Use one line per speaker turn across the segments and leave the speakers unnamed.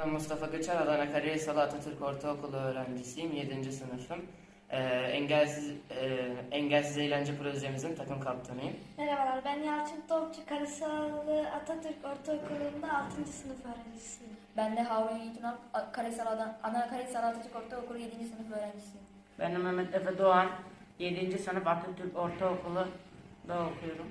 Ben Mustafa Göçer, Adana Karayasalı Atatürk Ortaokulu öğrencisiyim, 7. sınıfım. Ee, engelsiz e, engelsiz eğlence projemizin takım kaptanıyım.
Merhabalar, ben Yalçın Topçu, Karasalı Atatürk Ortaokulu'nda 6. sınıf öğrencisiyim.
Ben de Harun Yiğit Ünal, Karahisar'dan, Ana Karahisar Atatürk Ortaokulu 7. sınıf öğrencisiyim.
Ben de Mehmet Efe Doğan, 7. sınıf Atatürk Ortaokulu'da okuyorum.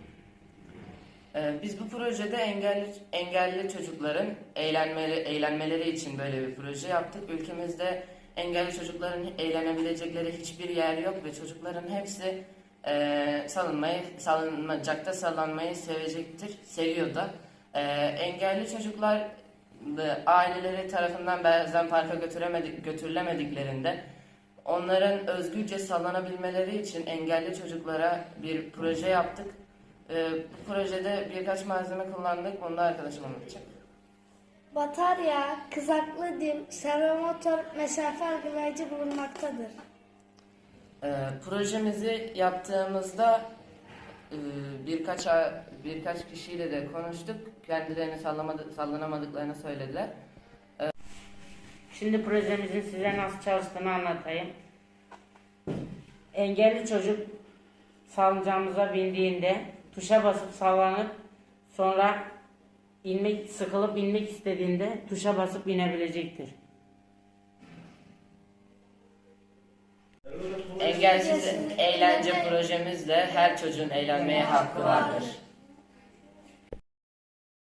Ee, biz bu projede engelli engelli çocukların eğlenmeleri, eğlenmeleri için böyle bir proje yaptık. Ülkemizde engelli çocukların eğlenebilecekleri hiçbir yer yok ve çocukların hepsi e, salınmayı, salınacakta sallanmayı sevecektir, seviyor da. Ee, engelli çocuklar da aileleri tarafından bazen parka götüremedik, götürülemediklerinde onların özgürce sallanabilmeleri için engelli çocuklara bir proje yaptık. Ee, bu projede birkaç malzeme kullandık. Bunu da arkadaşım anlatacak.
Batarya, kızaklı dim, servomotor, mesafe algılayıcı bulunmaktadır.
Ee, projemizi yaptığımızda e, birkaç a- birkaç kişiyle de konuştuk. Kendilerini sallanamadıklarını söylediler.
Şimdi projemizin size nasıl çalıştığını anlatayım. Engelli çocuk salıncağımıza bindiğinde tuşa basıp sallanıp sonra inmek sıkılıp inmek istediğinde tuşa basıp inebilecektir.
Engelsiz eğlence projemizde her çocuğun eğlenmeye hakkı vardır.